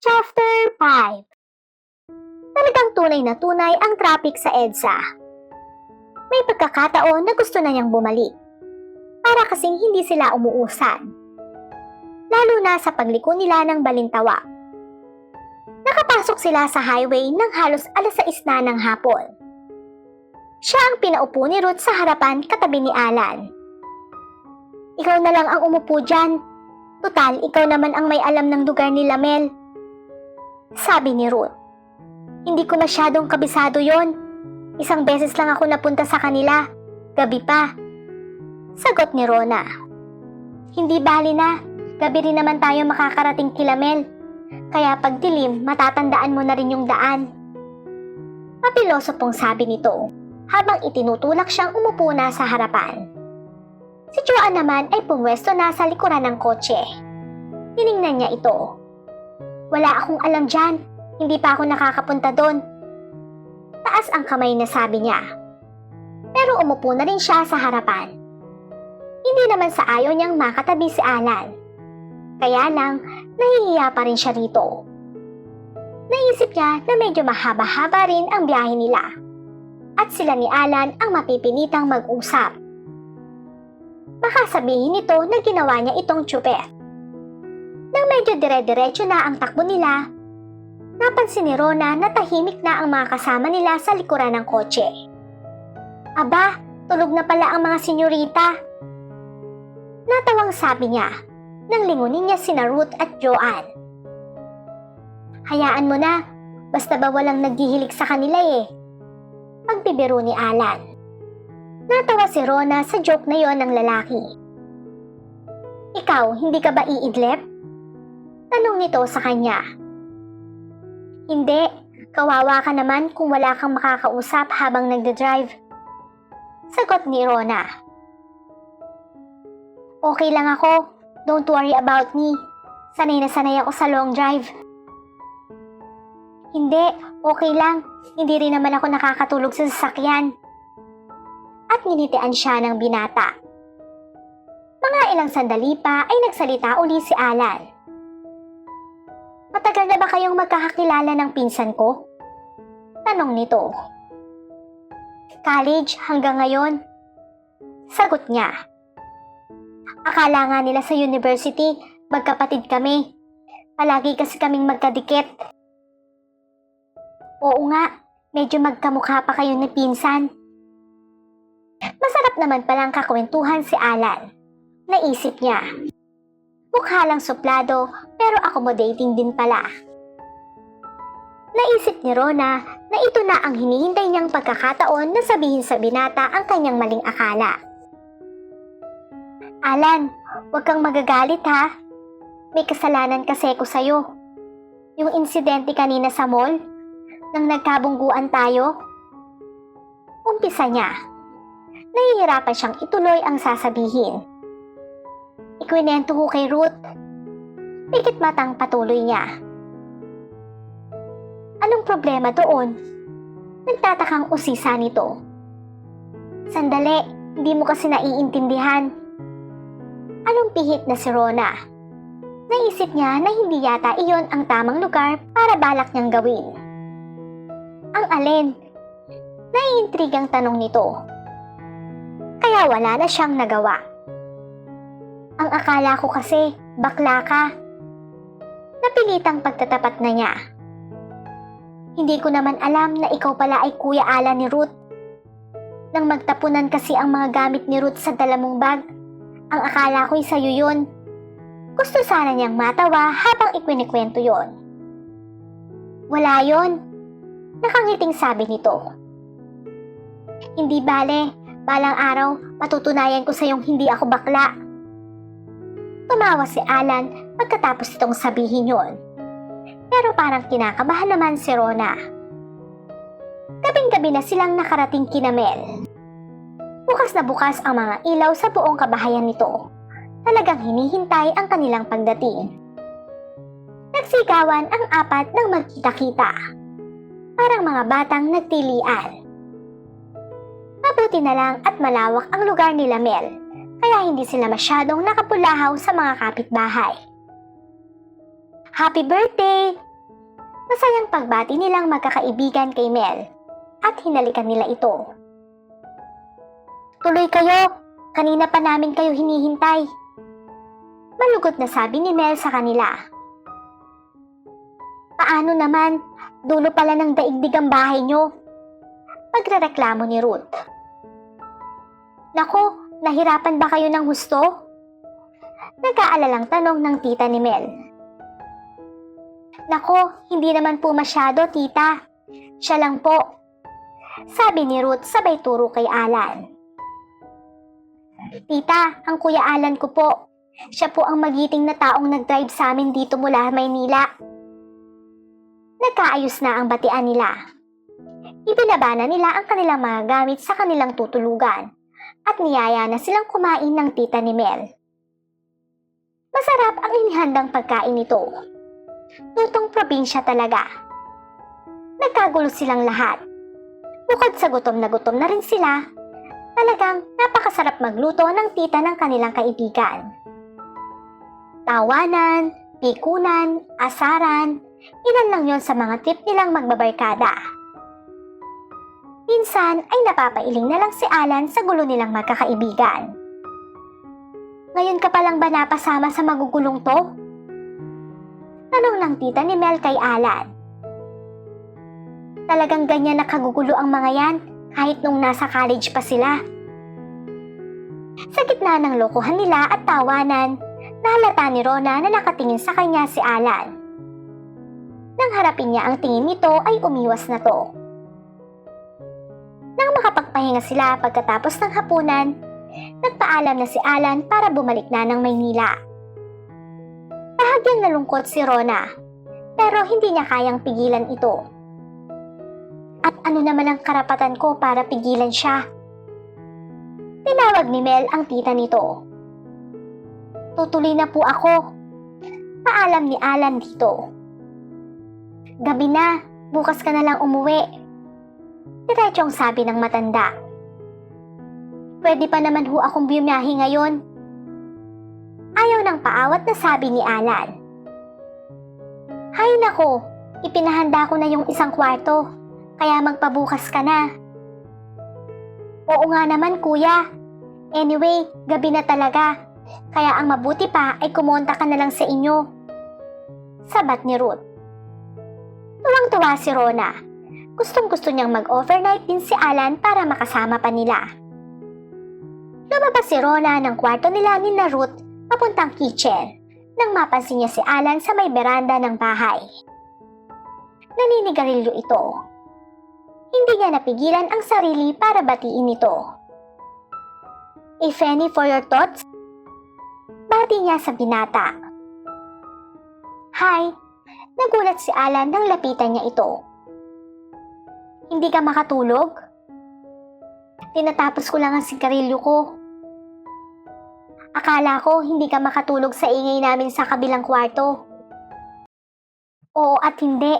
Chapter 5 Talagang tunay na tunay ang traffic sa EDSA. May pagkakataon na gusto na niyang bumalik. Para kasing hindi sila umuusan. Lalo na sa pagliko nila ng balintawa. Nakapasok sila sa highway ng halos alas 6 na ng hapon. Siya ang pinaupo ni Ruth sa harapan katabi ni Alan. Ikaw na lang ang umupo dyan. Tutal, ikaw naman ang may alam ng lugar ni Lamel. Sabi ni Ruth. Hindi ko masyadong kabisado yon. Isang beses lang ako napunta sa kanila. Gabi pa. Sagot ni Rona. Hindi bali na. Gabi rin naman tayo makakarating kila Mel. Kaya pag dilim, matatandaan mo na rin yung daan. Mapiloso pong sabi nito habang itinutulak siyang umupo na sa harapan. Si Joanne naman ay pumwesto na sa likuran ng kotse. Tiningnan niya ito. Wala akong alam dyan. Hindi pa ako nakakapunta doon. Taas ang kamay na sabi niya. Pero umupo na rin siya sa harapan. Hindi naman sa ayaw niyang makatabi si Alan. Kaya lang, nahihiya pa rin siya rito. Naisip niya na medyo mahaba-haba rin ang biyahe nila. At sila ni Alan ang mapipilitang mag-usap. Baka sabihin nito na ginawa niya itong tsuper. Nang medyo dire-diretso na ang takbo nila, napansin ni Rona na tahimik na ang mga kasama nila sa likuran ng kotse. Aba, tulog na pala ang mga senyorita. Natawang sabi niya nang lingunin niya sina Ruth at Joanne. Hayaan mo na, basta ba walang naghihilig sa kanila eh. Pagbibiro ni Alan. Natawa si Rona sa joke na yon ng lalaki. Ikaw, hindi ka ba iidlip? Tanong nito sa kanya. Hindi, kawawa ka naman kung wala kang makakausap habang nagdadrive. Sagot ni Rona. Okay lang ako, don't worry about me. Sanay na sanay ako sa long drive. Hindi, okay lang. Hindi rin naman ako nakakatulog sa sasakyan. At nginitian siya ng binata. Mga ilang sandali pa ay nagsalita uli si Alan. Matagal na ba kayong magkakakilala ng pinsan ko? Tanong nito. College hanggang ngayon. Sagot niya. Akala nga nila sa university, magkapatid kami. Palagi kasi kaming magkadikit. Oo nga, medyo magkamukha pa kayo ni pinsan. Masarap naman palang kakwentuhan si Alan. Naisip niya. Mukha lang suplado pero accommodating din pala. Naisip ni Rona na ito na ang hinihintay niyang pagkakataon na sabihin sa binata ang kanyang maling akala. Alan, huwag kang magagalit ha. May kasalanan kasi ko sa'yo. Yung insidente kanina sa mall, nang nagkabungguan tayo. Umpisa niya. Nahihirapan siyang ituloy ang sasabihin. Ikwinento ko kay Ruth. Pikit matang patuloy niya. Anong problema doon? Nagtatakang usisa nito. Sandali, hindi mo kasi naiintindihan. Anong pihit na si Rona? Naisip niya na hindi yata iyon ang tamang lugar para balak niyang gawin. Ang alin? Naiintrigang tanong nito. Kaya wala na siyang nagawa. Ang akala ko kasi, bakla ka. Napilitang pagtatapat na niya. Hindi ko naman alam na ikaw pala ay Kuya Ala ni Ruth. Nang magtapunan kasi ang mga gamit ni Ruth sa dalamong bag, ang akala ko'y sa'yo yun. Gusto sana niyang matawa habang ikwinikwento yon. Wala yon. Nakangiting sabi nito. Hindi bale, balang araw matutunayan ko sa iyong hindi ako bakla. Tumawa si Alan pagkatapos itong sabihin yon. Pero parang kinakabahan naman si Rona. Gabing-gabi na silang nakarating kina Mel. Bukas na bukas ang mga ilaw sa buong kabahayan nito. Talagang hinihintay ang kanilang pagdating. Nagsigawan ang apat ng magkita-kita. Parang mga batang nagtilian. Mabuti na lang at malawak ang lugar nila Mel, kaya hindi sila masyadong nakapulahaw sa mga kapitbahay. Happy birthday! Masayang pagbati nilang magkakaibigan kay Mel at hinalikan nila ito. Tuloy kayo, kanina pa namin kayo hinihintay. Malugot na sabi ni Mel sa kanila. Paano naman, dulo pala ng daigdig ang bahay nyo. Pagrereklamo ni Ruth. Nako, nahirapan ba kayo ng husto? Nag-aalalang tanong ng tita ni Mel. Nako, hindi naman po masyado, tita. Siya lang po. Sabi ni Ruth sabay turo kay Alan. Tita, ang kuya Alan ko po. Siya po ang magiting na taong nag-drive sa amin dito mula Maynila. Nagkaayos na ang batian nila. Ibinaba na nila ang kanilang mga gamit sa kanilang tutulugan at niyaya na silang kumain ng tita ni Mel. Masarap ang inihandang pagkain nito. Tutong probinsya talaga. Nagkagulo silang lahat. Bukod sa gutom na gutom na rin sila, talagang napakasarap magluto ng tita ng kanilang kaibigan. Tawanan, pikunan, asaran, ilan lang yon sa mga trip nilang magbabarkada. Minsan ay napapailing na lang si Alan sa gulo nilang magkakaibigan. Ngayon ka palang ba napasama sa magugulong to? Tanong ng tita ni Mel kay Alan. Talagang ganyan nakagugulo ang mga yan kahit nung nasa college pa sila. Sa gitna ng lokohan nila at tawanan, nahalata ni Rona na nakatingin sa kanya si Alan. Nang harapin niya ang tingin nito ay umiwas na to. Nang makapagpahinga sila pagkatapos ng hapunan, nagpaalam na si Alan para bumalik na ng Maynila. Bahagyang nalungkot si Rona, pero hindi niya kayang pigilan ito. At ano naman ang karapatan ko para pigilan siya? Tinawag ni Mel ang tita nito. Tutuloy na po ako. Paalam ni Alan dito. Gabi na, bukas ka na lang umuwi. Diretsong sabi ng matanda. Pwede pa naman ho akong bumiyahe ngayon. Ayaw ng paawat na sabi ni Alan. Hay nako, ipinahanda ko na yung isang kwarto, kaya magpabukas ka na. Oo nga naman kuya. Anyway, gabi na talaga. Kaya ang mabuti pa ay kumonta ka na lang sa inyo. Sabat ni Ruth. Tuwang-tuwa si Rona. Gustong gusto niyang mag-overnight din si Alan para makasama pa nila. Lumabas si Rona ng kwarto nila ni na Ruth papuntang kitchen nang mapansin niya si Alan sa may beranda ng bahay. Naninigarilyo ito. Hindi niya napigilan ang sarili para batiin ito. If any for your thoughts, bati niya sa binata. Hi, nagulat si Alan nang lapitan niya ito. Hindi ka makatulog? Tinatapos ko lang ang sigarilyo ko. Akala ko hindi ka makatulog sa ingay namin sa kabilang kwarto. Oo at hindi.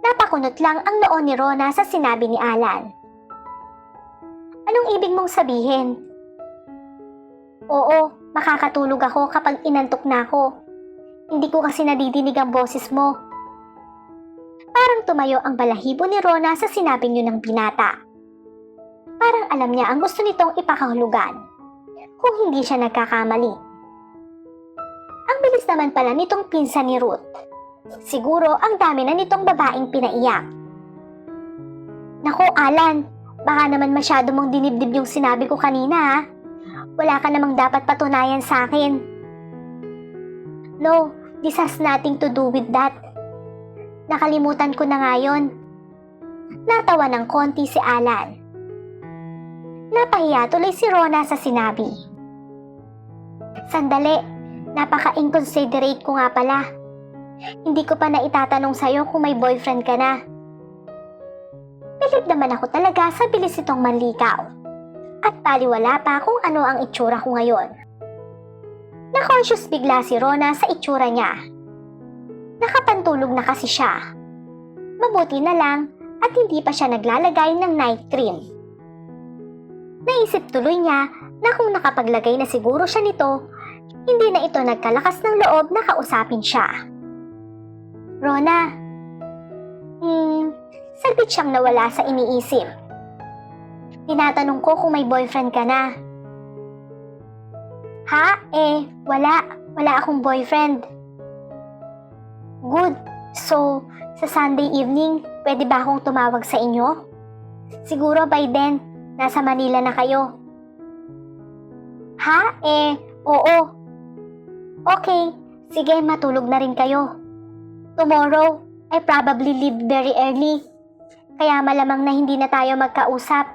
Napakunot lang ang noon ni Rona sa sinabi ni Alan. Anong ibig mong sabihin? Oo, makakatulog ako kapag inantok na ako. Hindi ko kasi nadidinig ang boses mo. Parang tumayo ang balahibo ni Rona sa sinabi niyo ng binata. Parang alam niya ang gusto nitong ipakahulugan. Kung hindi siya nagkakamali. Ang bilis naman pala nitong pinsan ni Ruth. Siguro ang dami na nitong babaeng pinaiyak. Nako Alan, baka naman masyado mong dinibdib yung sinabi ko kanina ha. Wala ka namang dapat patunayan sa akin. No, this has nothing to do with that. Nakalimutan ko na nga yun. Natawa ng konti si Alan. Napahiya tuloy si Rona sa sinabi. Sandali, napaka-inconsiderate ko nga pala. Hindi ko pa na itatanong sa'yo kung may boyfriend ka na. Pilit naman ako talaga sa bilis itong manlikaw. At taliwala pa kung ano ang itsura ko ngayon. Na-conscious bigla si Rona sa itsura niya. Nakapantulog na kasi siya. Mabuti na lang at hindi pa siya naglalagay ng night cream. Naisip tuloy niya na kung nakapaglagay na siguro siya nito, hindi na ito nagkalakas ng loob na kausapin siya. Rona, Saglit siyang nawala sa iniisip. Tinatanong ko kung may boyfriend ka na. Ha? Eh, wala. Wala akong boyfriend. Good. So, sa Sunday evening, pwede ba akong tumawag sa inyo? Siguro by then, nasa Manila na kayo. Ha? Eh, oo. Okay, sige matulog na rin kayo. Tomorrow, I probably leave very early. Kaya malamang na hindi na tayo magkausap.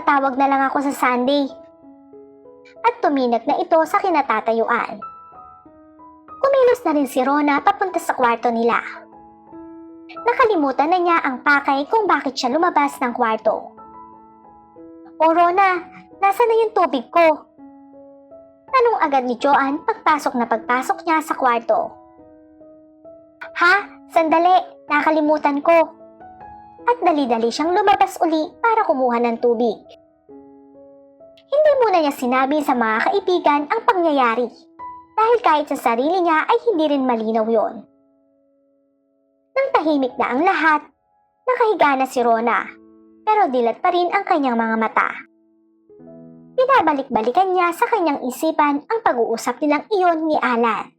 Tatawag na lang ako sa Sunday. At tuminag na ito sa kinatatayuan. Kumilos na rin si Rona papunta sa kwarto nila. Nakalimutan na niya ang pakay kung bakit siya lumabas ng kwarto. O Rona, nasa na yung tubig ko? Tanong agad ni Joanne pagpasok na pagpasok niya sa kwarto. Ha? Sandali, nakalimutan ko. At dali-dali siyang lumabas uli para kumuha ng tubig. Hindi muna niya sinabi sa mga kaibigan ang pangyayari dahil kahit sa sarili niya ay hindi rin malinaw yon. Nang tahimik na ang lahat, nakahiga na si Rona pero dilat pa rin ang kanyang mga mata. Binabalik-balikan niya sa kanyang isipan ang pag-uusap nilang iyon ni Alan.